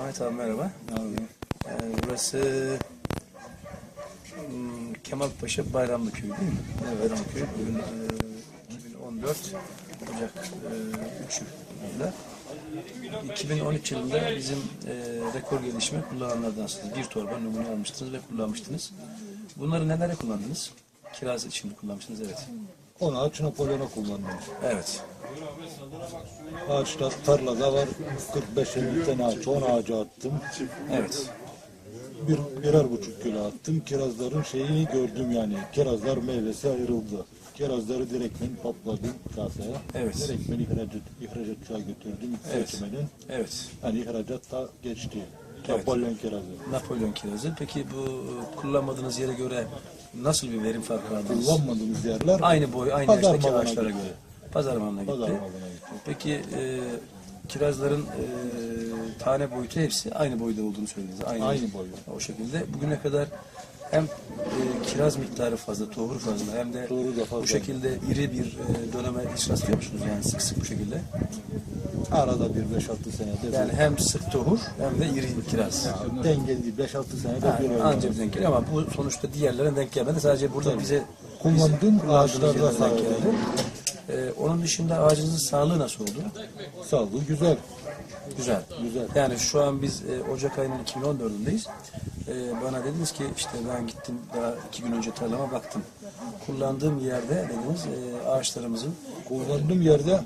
Ahmet abi merhaba. Ee, burası hmm, Kemalpaşa Bayramlı Köyü değil mi? Evet. Bayramlı Köyü. Bugün e, 2014 Ocak e, 3 yılında. 2013 yılında bizim e, rekor gelişme kullananlardansınız. Bir torba numune almıştınız ve kullanmıştınız. Bunları nelere kullandınız? Kiraz için mi kullanmıştınız? Evet. Onu ağaç Napolyon'a kullandım. Evet. Ağaçlar tarlada var. 45-50 tane ağaç. 10 ağaca attım. Evet. Bir, birer buçuk kilo attım. Kirazların şeyini gördüm yani. Kirazlar meyvesi ayrıldı. Kirazları direktmen topladım kasaya. Evet. Direktmen ihracat, ihracatçıya götürdüm. Evet. seçmenin. Evet. Yani ihracat da geçti. Evet. Napolyon kirazı. Napolyon kirazı. Peki bu e, kullanmadığınız yere göre nasıl bir verim farkı aldınız? Kullanmadığımız yerler Aynı boy, aynı yaştaki ağaçlara göre. Pazar malına gitti. Pazar malına gitti. Peki e, kirazların e, tane boyutu hepsi aynı boyda olduğunu söylediniz. Aynı, Aynı boyu. O şekilde bugüne kadar hem e, kiraz miktarı fazla, tohum fazla hem de Tohuru da fazla. bu şekilde iri bir e, döneme hiç rastlıyor musunuz? Yani sık sık bu şekilde. Arada bir 5-6 senede Yani hem sık tohur hem de iri kiraz. dengeli 5-6 senede bir Anca bir denk geliyor ama bu sonuçta diğerlerine denk gelmedi. Sadece burada bize Kullandığım kullandığımız ağaçlarda yerlere denk sağladı. geldi. Ee, onun dışında ağacınızın sağlığı nasıl oldu? Sağlığı güzel. Güzel. Güzel. Yani şu an biz e, Ocak ayının 2014'ündeyiz. E, bana dediniz ki işte ben gittim daha iki gün önce tarlama baktım. Kullandığım yerde dediniz e, ağaçlarımızın Kullandığım yerde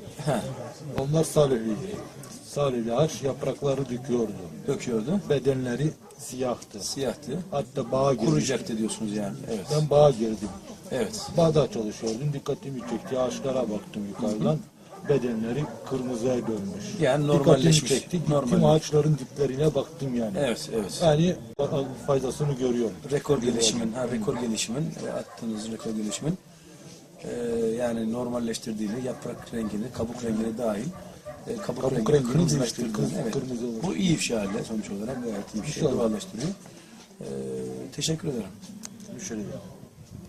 onlar salihliydi. Salihli ağaç yaprakları döküyordu. döküyordu. Bedenleri siyahtı. Siyahtı. Hatta bağa girdim. Kuruyacaktı diyorsunuz yani. Evet. Ben bağa girdim. Evet. Bağda çalışıyordum. Dikkatimi çekti. Ağaçlara baktım yukarıdan. Bedenleri kırmızıya dönmüş. Yani Dikkatimi normalleşmiş. çekti. Gittim Normal. ağaçların diplerine baktım yani. Evet, evet. Yani faydasını görüyorum. rekor gelişimin, ha, rekor gelişimin, e, attığınız rekor gelişimin e, yani normalleştirdiğini, yaprak rengini, kabuk rengini dahil e, kabuk, Kabuk rengini rengini kırmızılaştırdığını, değiştirdi, evet. kırmızı olmuş. Bu iyi bir şey halde sonuç olarak gayet iyi bir şey, İnşallah. doğallaştırıyor. E, teşekkür ederim. Müşteri.